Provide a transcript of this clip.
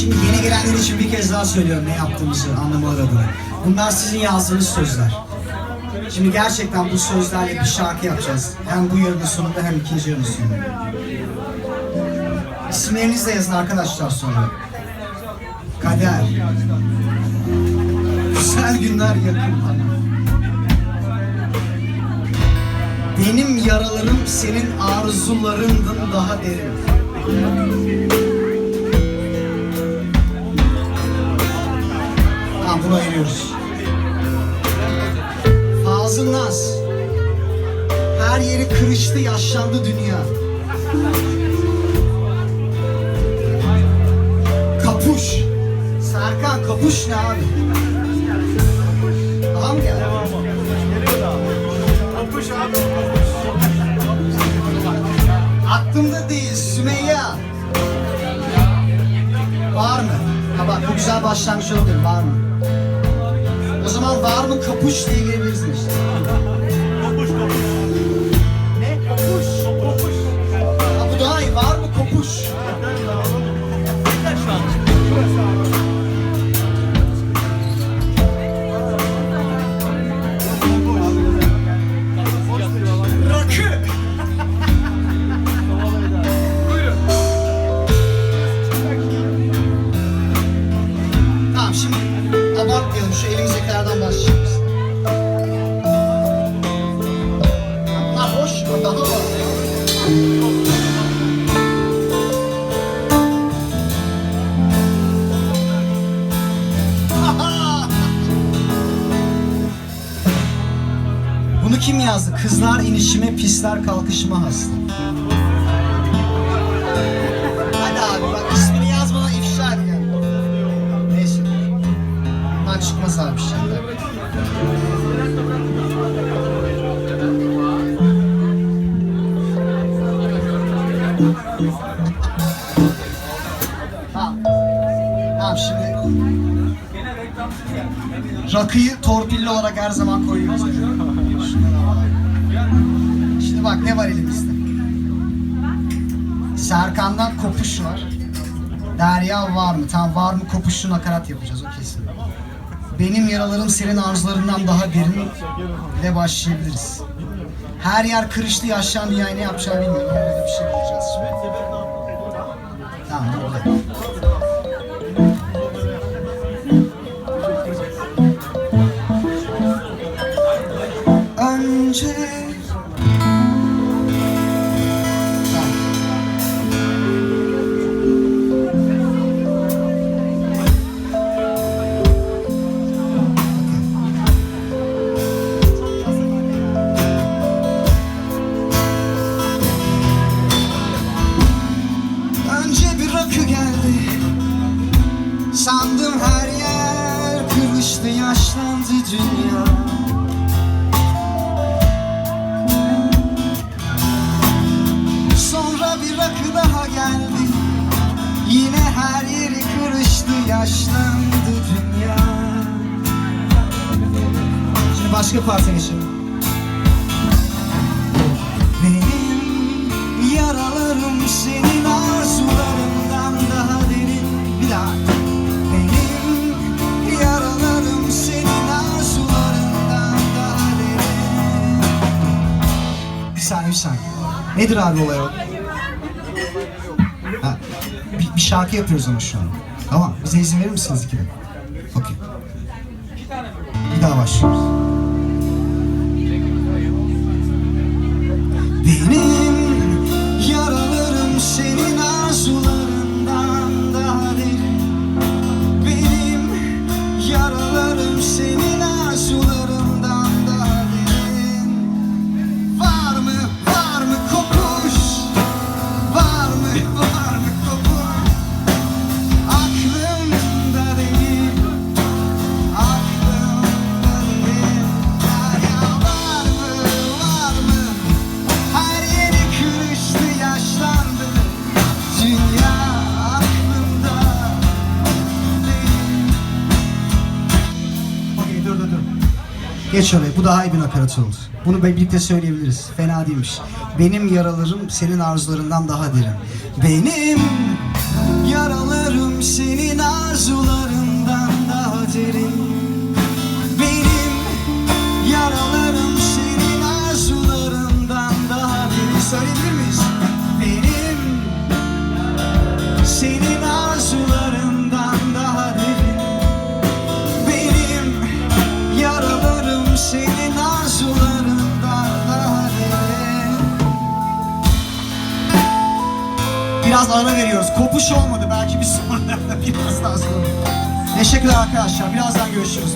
Şimdi yeni gelenler için bir kez daha söylüyorum ne yaptığımızı anlamaları adına. Bunlar sizin yazdığınız sözler. Şimdi gerçekten bu sözlerle bir şarkı yapacağız. Hem bu yarının sonunda hem ikinci yarının sonunda. İsimlerinizi de yazın arkadaşlar sonra. Kader. Güzel günler yakın. Benim yaralarım senin arzularından daha derin. Bunu ayırıyoruz. Fazıl Naz. Her yeri kırıştı, yaşlandı dünya. Kapuş. Serkan kapuş ne abi? Daha mı geldi? Aklımda değil Sümeyye. Var mı? Ha bak bu güzel başlangıç olabilir. Var mı? O zaman var mı kapuş diye girebilirsiniz abartmayalım şu elimizdekilerden başlayalım. Boş mu? Daha var. Bunu kim yazdı? Kızlar inişime, pisler kalkışıma hasta. Rakıyı torpilli olarak her zaman koyuyoruz. Şimdi bak ne var elimizde. Serkan'dan kopuş var. Derya var mı? Tamam var mı kopuşlu nakarat yapacağız o kesin. Benim yaralarım senin arzularından daha derin ile başlayabiliriz. Her yer kırıştı yaşlandı yani ne yapacağını bilmiyorum. Önce. Sandım her yer kırıştı yaşlandı dünya kırıştı yaşlandı dünya. Şimdi başka parça geçelim Benim yaralarım senin arzularından daha derin. Bir daha. Benim yaralarım senin arzularından daha derin. Bir saniye. Nedir abi olay o? Ha, bir, bir şarkı yapıyoruz ama şu an. Tamam, bize izin verir misiniz iki dakika? Okey. Bir daha başlıyoruz. Benim Geç oraya. Bu daha iyi bir nakarat oldu. Bunu birlikte söyleyebiliriz. Fena değilmiş. Benim yaralarım senin arzularından daha derin. Benim Yaralarım senin Biraz ara veriyoruz. Kopuş olmadı. Belki bir sonra biraz daha sonra. Teşekkürler arkadaşlar. Birazdan görüşürüz.